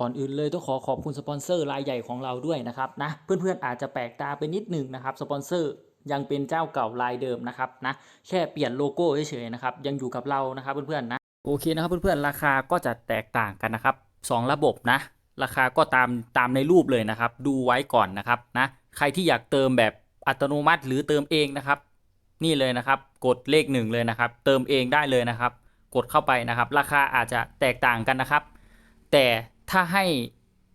ก่อนอื่นเลยต้องขอขอบคุณสปอนเซอร์รายใหญ่ของเราด้วยนะครับนะเพื่อนๆอาจจะแปลกตาไปนิดหนึงนะครับสปอนเซอร์ยังเป็นเจ้าเก่ารายเดิมนะครับนะแค่เปลี่ยนโลโก้เฉยๆนะครับยังอยู่กับเรานะครับเพื่อนๆนะโอเคนะครับเพื่อนๆราคาก็จะแตกต่างกันนะครับสองระบบนะราคาก็ตามตามในรูปเลยนะครับ ดูไว้ก่อนนะครับนะใครที่อยากเติมแบบอัตโนมัติหรือเติมเองนะครับ นี่เลยนะครับ กดเลขหนึ่งเลยนะครับ เติมเองได้เลยนะครับ กดเข้าไปนะครับ ราคาอาจจะแตกต่างกันนะครับ แต่ ถ้าให้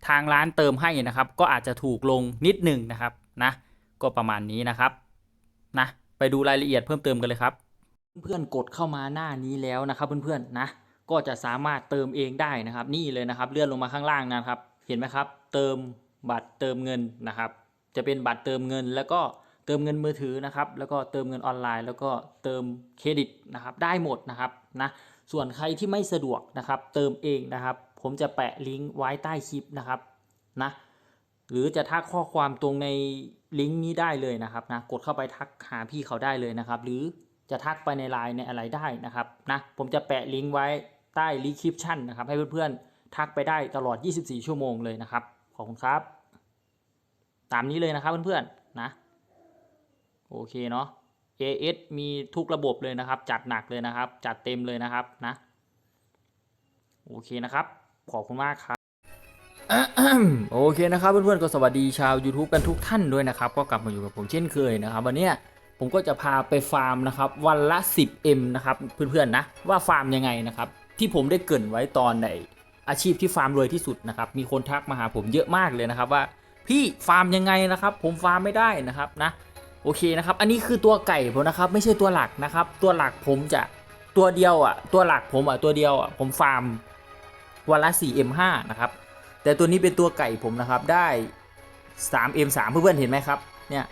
ทางร้านเติมให้นะครับ ก็อาจจะถูกลงนิดหนึ่งนะครับนะก็ประมาณนี้นะครับนะไปดูรายละเอียดเพิ่มเติมกันเลยครับ เพื่อนๆกดเข้ามาหน้านี้แล้วนะครับเพื่อนๆนะก็จะสามารถเติมเองได้นะครับ นี่เลยนะครับ เลื่อนลงมาข้างล่างนะครับ เห็นไหมครับ เติมบัตรเติมเงินนะครับ จะเป็นบัตรเติมเงิน แล้วก็เติมเงินมือถือนะครับ แล้วก็เติมเงินออนไลน์ แล้วก็เติมเครดิตนะครับ ได้หมดนะครับนะส่วนใครที่ไม่สะดวกนะครับ เติมเองนะครับ ผมจะแปะลิงก์ไว้ใต้คลิปนะครับนะหรือจะทักข้อความตรงในลิงก์นี้ได้เลยนะครับนะกดเข้าไปทักหาพี่เขาได้เลยนะครับ หรือจะทักไปในไลน์ในอะไรได้นะครับนะผมจะแปะลิงก์ไว้ใต้รีคริปชั่นนะครับ ให้เพื่อนๆทักไปได้ตลอด 24 ชั่วโมงเลยนะครับ ขอบคุณครับ ตามนี้เลยนะครับเพื่อนๆนะโอเคเนาะ AS มีทุกระบบเลยนะครับ จัดหนักเลยนะครับ จัดเต็มเลยนะครับนะโอเคนะครับ ขอบคุณมากครับโอเคนะครับเพื่อนๆก็สวัสดีชาว YouTube กันทุกท่านด้วยนะครับ ก็กลับมาอยู่กับผมเช่นเคยนะครับ วันนี้ผมก็จะพาไปฟาร์มนะครับ วันละ 10M นะครับเพื่อนๆนะว่าฟาร์มยังไงนะครับ ที่ผมได้เกินไว้ตอนในอาชีพที่ฟาร์มรวยที่สุดนะครับ มีคนทักมาหาผมเยอะมากเลยนะครับว่าพี่ฟาร์มยังไงนะครับ ผมฟาร์มไม่ได้นะครับนะโอเคนะครับ อันนี้คือตัวไก่ผมนะครับ ไม่ใช่ตัวหลักนะครับ ตัวหลักผมจะตัวเดียวอะตัวหลักผมอะตัวเดียวอะผมฟาร์ม วันละ 4M5 นะครับ แต่ตัวนี้เป็นตัวไก่ผมนะครับได้ 3M3 เพื่อนๆเห็นไหมครับ เนี่ย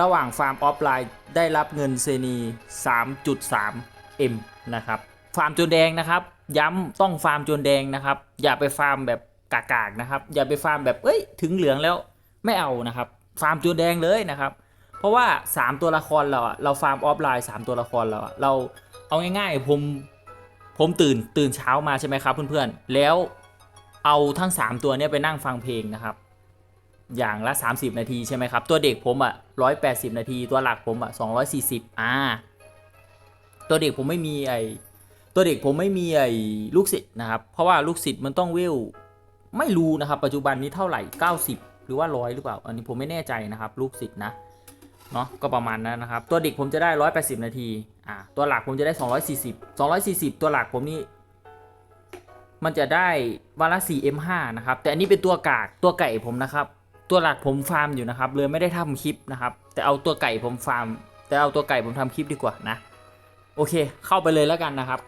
ระหว่างฟาร์มออฟไลน์ได้รับเงินเซนี 3.3M นะครับ ฟาร์มจนแดงนะครับ ย้ำต้องฟาร์มจนแดงนะครับ อย่าไปฟาร์มแบบกากๆนะครับ อย่าไปฟาร์มแบบเอ้ยถึงเหลืองแล้วไม่เอานะครับ ฟาร์มจนแดงเลยนะครับ เพราะว่า 3 ตัวละครเราอะเราฟาร์มออฟไลน์ 3 ตัวละครเราอะเราเอาง่ายๆผม ผมตื่นตื่นเช้ามาใช่ไหมครับเพื่อนๆ แล้วเอาทั้ง 3 ตัวเนี้ยไปนั่งฟังเพลงนะครับ อย่างละ 30 นาทีใช่ไหมครับ ตัวเด็กผมอะ180 นาที ตัวหลักผมอะ240อ่าตัวเด็กผมไม่มีไอตัวเด็กผมไม่มีไอลูกศิษย์นะครับ เพราะว่าลูกศิษย์มันต้องเวลไม่รู้นะครับ ปัจจุบันนี้เท่าไหร่ 90 หรือว่าร้อยหรือเปล่า อันนี้ผมไม่แน่ใจนะครับ ลูกศิษย์นะ เนาะก็ประมาณนั้นนะครับ ตัวเด็กผมจะได้ 180 นาทีอ่าตัวหลักผมจะได้ 240 240 ตัวหลักผมนี่มันจะได้วันละ 4M5 นะครับ แต่อันนี้เป็นตัวกากตัวไก่ผมนะครับ ตัวหลักผมฟาร์มอยู่นะครับเลยไม่ได้ทำคลิปนะครับ แต่เอาตัวไก่ผมฟาร์ม แต่เอาตัวไก่ผมทำคลิปดีกว่านะ โอเค เข้าไปเลยแล้วกันนะครับ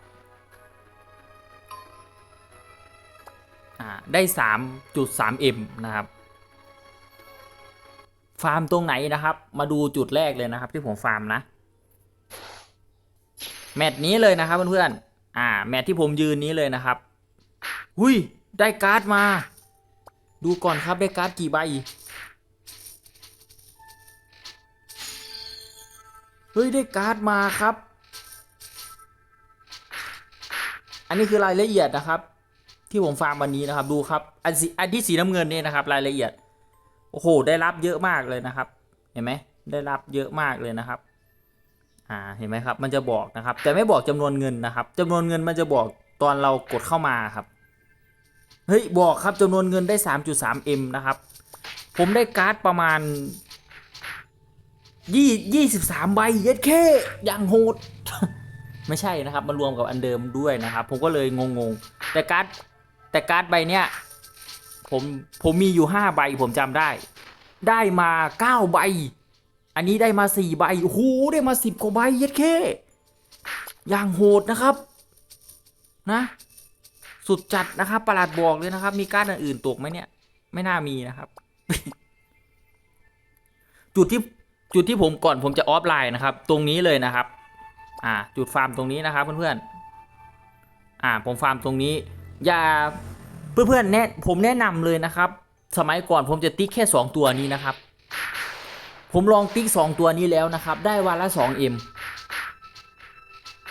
อ่าได้ 3.3M นะครับ ฟาร์มตรงไหนนะครับ มาดูจุดแรกเลยนะครับ ที่ผมฟาร์มนะ แมตช์นี้เลยนะครับเพื่อนๆอ่า แมตช์ที่ผมยืนนี้เลยนะครับหุยได้การ์ดมา ดูก่อนครับได้การ์ดกี่ใบเฮ้ยได้การ์ดมาครับ อันนี้คือรายละเอียดนะครับ ที่ผมฟาร์มวันนี้นะครับ ดูครับ อันสีอันที่สีน้ำเงินเนี่ยนะครับ รายละเอียด โอ้โห ได้รับเยอะมากเลยนะครับ เห็นไหมได้รับเยอะมากเลยนะครับ อ่า เห็นไหมครับ มันจะบอกนะครับ แต่ไม่บอกจำนวนเงินนะครับจำนวนเงินมันจะบอกตอนเรากดเข้ามาครับ เฮ้ย บอกครับจำนวนเงินได้ 3.3M นะครับ ผมได้การ์ดประมาณยี่ยี่สิบสามใบเย็ดแค่อย่างโหด ไม่ใช่นะครับมารวมกับอันเดิมด้วยนะครับ ผมก็เลยงงๆ แต่การ์ดแต่การ์ดใบเนี้ย ผมผมมีอยู่ห้าใบผมจำได้ ได้มาเก้าใบ อันนี้ได้มาสี่ใบโอ้โหได้มาสิบกว่าใบเย็ดเคอย่างโหดนะครับ นะ สุดจัดนะครับประหลาดบอกเลยนะครับ มีการอื่นๆตกไหมเนี่ย ไม่น่ามีนะครับ จุดที่จุดที่ผมก่อนผมจะออฟไลน์นะครับ ตรงนี้เลยนะครับ อ่า จุดฟาร์มตรงนี้นะครับเพื่อนๆอ่า ผมฟาร์มตรงนี้ อย่า เพื่อนๆแนะผมแนะนำเลยนะครับ สมัยก่อนผมจะติ๊กแค่ 2 ตัวนี้นะครับ ผมลองติ๊ก 2 ตัวนี้แล้วนะครับ ได้วันละ 2M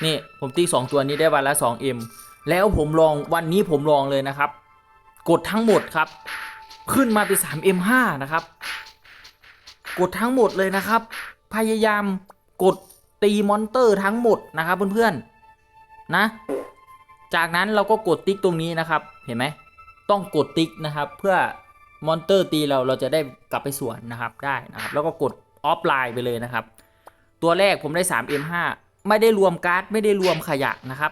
นี่ผมติ๊ก 2 ตัวนี้ได้วันละ 2M แล้วผมลองวันนี้ผมลองเลยนะครับ กดทั้งหมดครับ ขึ้นมาเป็น 3M5 นะครับ กดทั้งหมดเลยนะครับ พยายามกดตีมอนเตอร์ทั้งหมดนะครับเพื่อนๆนะ จากนั้นเราก็กดติ๊กตรงนี้นะครับ เห็นไหม ต้องกดติ๊กนะครับ เพื่อมอนเตอร์ตีเราเราจะได้กลับไปสวนนะครับได้นะครับ แล้วก็กดออฟไลน์ไปเลยนะครับ ตัวแรกผมได้ 3M5 ไม่ได้รวมการ์ดไม่ได้รวมขยะนะครับ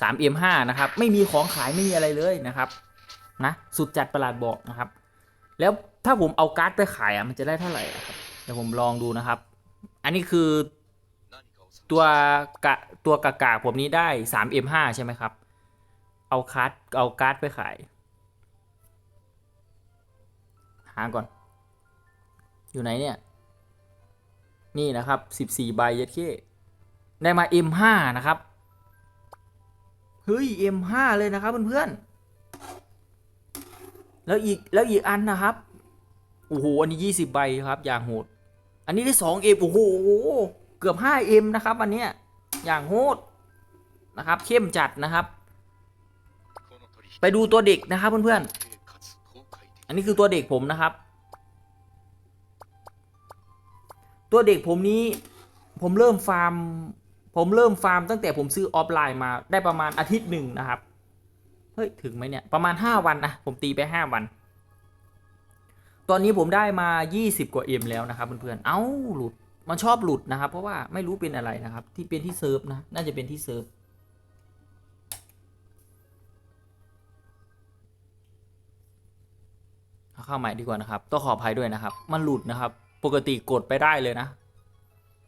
3M5 นะครับ ไม่มีของขายไม่มีอะไรเลยนะครับนะสุดจัดประหลาดบอกนะครับ แล้วถ้าผมเอาการ์ดไปขายอะมันจะได้เท่าไหร่อะครับเดี๋ยวผมลองดูนะครับ อันนี้คือตัวกะตัวกากาผมนี้ได้ 3M5 ใช่ไหมครับ เอาการ์ดเอาการ์ดไปขาย หาก่อน อยู่ไหนเนี่ย นี่นะครับ14ใบยัดเข้ได้มา M5 นะครับ เฮ้ย M5 เลยนะครับเพื่อนๆ แล้วอีกแล้วอีกอันนะครับ โอ้โห อันนี้20ใบครับ อย่างโหด อันนี้ได้ 2M โอ้โห เกือบ 5M นะครับ อันเนี้ย อย่างโหดนะครับ เข้มจัดนะครับ ไปดูตัวเด็กนะครับเพื่อนๆ อันนี้คือตัวเด็กผมนะครับ ตัวเด็กผมนี้ผมเริ่มฟาร์ม ผมเริ่มฟาร์มตั้งแต่ผมซื้อออฟไลน์มาได้ประมาณอาทิตย์หนึ่งนะครับ เฮ้ย ถึงไหมเนี่ย ประมาณ 5 วันนะผมตีไป 5 วัน ตอนนี้ผมได้มา 20 กว่า M แล้วนะครับเพื่อนๆ เอ้าหลุดมันชอบหลุดนะครับ เพราะว่าไม่รู้เป็นอะไรนะครับ ที่เป็นที่เซิร์ฟนะ น่าจะเป็นที่เซิร์ฟ เข้าใหม่ดีกว่านะครับต้องขออภัยด้วยนะครับ มันหลุดนะครับ ปกติกดไปได้เลยนะ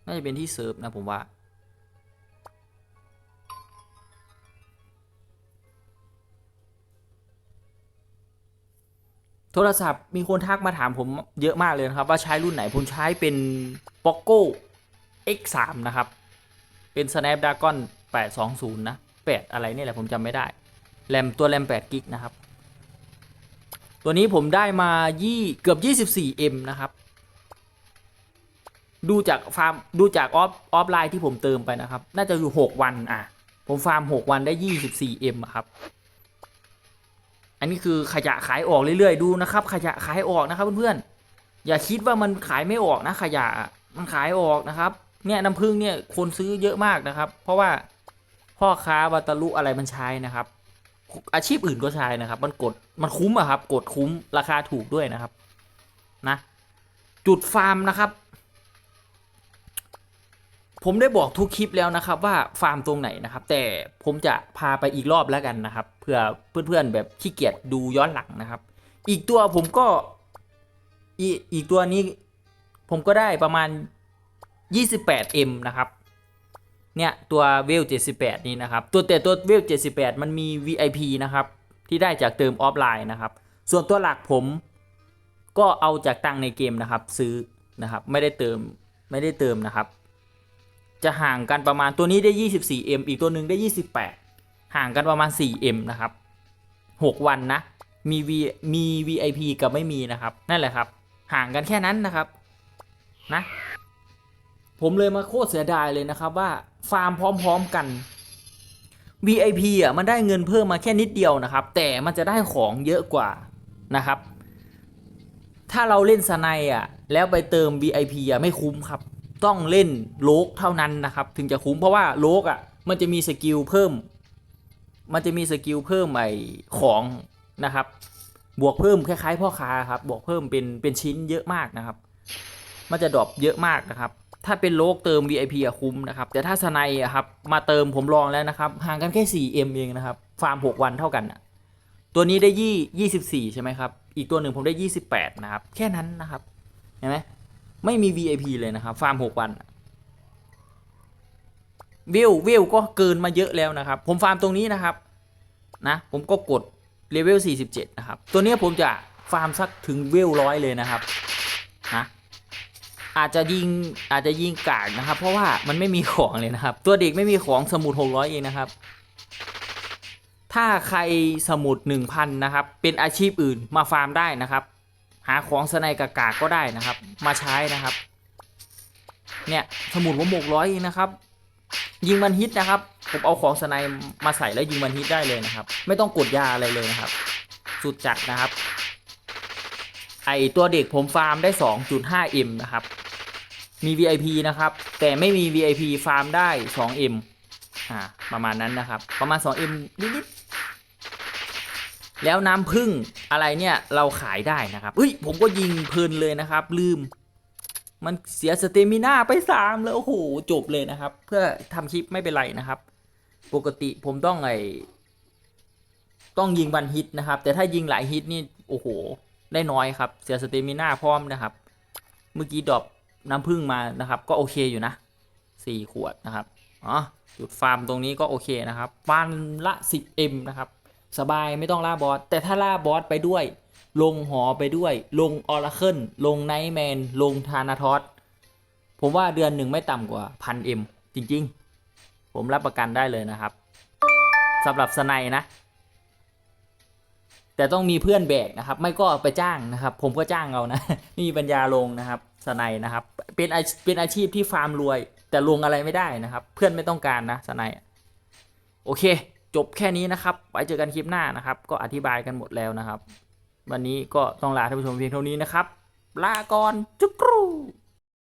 น่าจะเป็นที่เซิร์ฟนะผมว่า โทรศัพท์มีคนทักมาถามผมเยอะมากเลยนะครับ ว่าใช้รุ่นไหนผมใช้เป็น Poco X3 นะครับ เป็น Snapdragon 820 นะ 8 อะไรนี่แหละผมจำไม่ได้ แรมตัวแรม8กิกนะครับ ตัวนี้ผมได้มายี่เกือบ 24M นะครับ ดูจากฟาร์มดูจากออฟออฟไลน์ที่ผมเติมไปนะครับ น่าจะอยู่ 6 วันอะ ผมฟาร์ม 6 วันได้ 24M ครับ อันนี้คือขยะขายออกเรื่อยๆ ดูนะครับ ขยะขายออกนะครับเพื่อนๆ อย่าคิดว่ามันขายไม่ออกนะขยะอะมันขายออกนะครับ เนี่ยน้ำผึ้งเนี่ยคนซื้อเยอะมากนะครับ เพราะว่าพ่อค้าวัตลุอะไรมันใช้นะครับ อาชีพอื่นก็ใช้นะครับ มันกดมันคุ้มอะครับ กดคุ้มราคาถูกด้วยนะครับนะจุดฟาร์มนะครับ ผมได้บอกทุกคลิปแล้วนะครับ ว่าฟาร์มตรงไหนนะครับ แต่ผมจะพาไปอีกรอบแล้วกันนะครับเพื่อเพื่อนๆแบบขี้เกียจดูย้อนหลังนะครับ อีกตัวผมก็อีอีกตัวนี้ผมก็ได้ประมาณ 28M นะครับ เนี่ยตัวเวล78 นี้นะครับ ตัวแต่ตัวเวล78 มันมี VIP นะครับ ที่ได้จากเติมออฟไลน์นะครับ ส่วนตัวหลักผมก็เอาจากตังในเกมนะครับซื้อนะครับไม่ได้เติมไม่ได้เติมนะครับ จะห่างกันประมาณตัวนี้ได้ 24M อีกตัวหนึ่งได้ 28 ห่างกันประมาณ 4M นะครับ 6 วันนะมี V มี VIP กับไม่มีนะครับ นั่นแหละครับ ห่างกันแค่นั้นนะครับนะ ผมเลยมาโคตรเสียดายเลยนะครับว่าฟาร์มพร้อมๆกัน VIP อะมันได้เงินเพิ่มมาแค่นิดเดียวนะครับ แต่มันจะได้ของเยอะกว่านะครับ ถ้าเราเล่นสไนอะแล้วไปเติม VIP อะไม่คุ้มครับ ต้องเล่นโลกเท่านั้นนะครับ ถึงจะคุ้มเพราะว่าโลกอะมันจะมีสกิลเพิ่ม มันจะมีสกิลเพิ่มไอของนะครับ บวกเพิ่มคล้ายๆพ่อค้าครับ บวกเพิ่มเป็นเป็นชิ้นเยอะมากนะครับ มันจะดรอปเยอะมากนะครับ ถ้าเป็นโลกเติม VIP อะคุ้มนะครับ แต่ถ้าสไนอะครับมาเติมผมลองแล้วนะครับ ห่างกันแค่ 4M เองนะครับ ฟาร์ม 6 วันเท่ากันอะตัวนี้ได้ยี่24ใช่ไหมครับ อีกตัวหนึ่งผมได้28นะครับ แค่นั้นนะครับ เห็นไหมไม่มี VIP เลยนะครับ ฟาร์ม6วันวิววิวก็เกินมาเยอะแล้วนะครับ ผมฟาร์มตรงนี้นะครับ นะ ผมก็กดเลเวล47นะครับ ตัวนี้ผมจะฟาร์มสักถึงเวลร้อยเลยนะครับ นะ อาจจะยิงอาจจะยิงกากนะครับ เพราะว่ามันไม่มีของเลยนะครับ ตัวเด็กไม่มีของสมุด600เองนะครับ ถ้าใครสมุด1,000นะครับ เป็นอาชีพอื่นมาฟาร์มได้นะครับ หาของสไนกากากก็ได้นะครับ มาใช้นะครับ เนี่ยสมุดผมหกร้อยเองนะครับ ยิงมันฮิตนะครับผมเอาของสไนมาใส่แล้วยิงมันฮิตได้เลยนะครับ ไม่ต้องกดยาอะไรเลยนะครับ สุดจัดนะครับไอตัวเด็กผมฟาร์มได้ 2.5M นะครับ มี VIP นะครับ แต่ไม่มี VIP ฟาร์มได้ 2M อ่าประมาณนั้นนะครับ ประมาณ 2M นิดๆแล้วน้ำผึ้งอะไรเนี่ย เราขายได้นะครับเฮ้ย ผมก็ยิงเพลินเลยนะครับ ลืม มันเสียสเตมิน่าไปสามแล้วโอ้โหจบเลยนะครับ เพื่อทำคลิปไม่เป็นไรนะครับ ปกติผมต้องไอต้องยิงวันฮิตนะครับ แต่ถ้ายิงหลายฮิตนี่โอ้โห ได้น้อยครับ เสียสเตมิน่าพร้อมนะครับ เมื่อกี้ดรอป น้ำผึ้งมานะครับ ก็โอเคอยู่นะสี่ขวดนะครับอ๋อจุดฟาร์มตรงนี้ก็โอเคนะครับ วันละ 10M นะครับ สบายไม่ต้องล่าบอส แต่ถ้าล่าบอสไปด้วย ลงหอไปด้วย ลงออร์เคิลลงไนท์แมน ลงธานาทอสผมว่าเดือนหนึ่งไม่ต่ำกว่าพันเอ็มจริง ๆ ผมรับประกันได้เลยนะครับสำหรับสไนนะ แต่ต้องมีเพื่อนแบกนะครับ ไม่ก็ไปจ้างนะครับ ผมก็จ้างเอานะไม่มีปัญญาลงนะครับสไนนะครับ เป็นเป็นอาชีพที่ฟาร์มรวย แต่ลงอะไรไม่ได้นะครับ เพื่อนไม่ต้องการนะสไนโอเค จบแค่นี้นะครับ ไว้เจอกันคลิปหน้านะครับ ก็อธิบายกันหมดแล้วนะครับ วันนี้ก็ต้องลาท่านผู้ชมเพียงเท่านี้นะครับ ลาก่อนจุกรู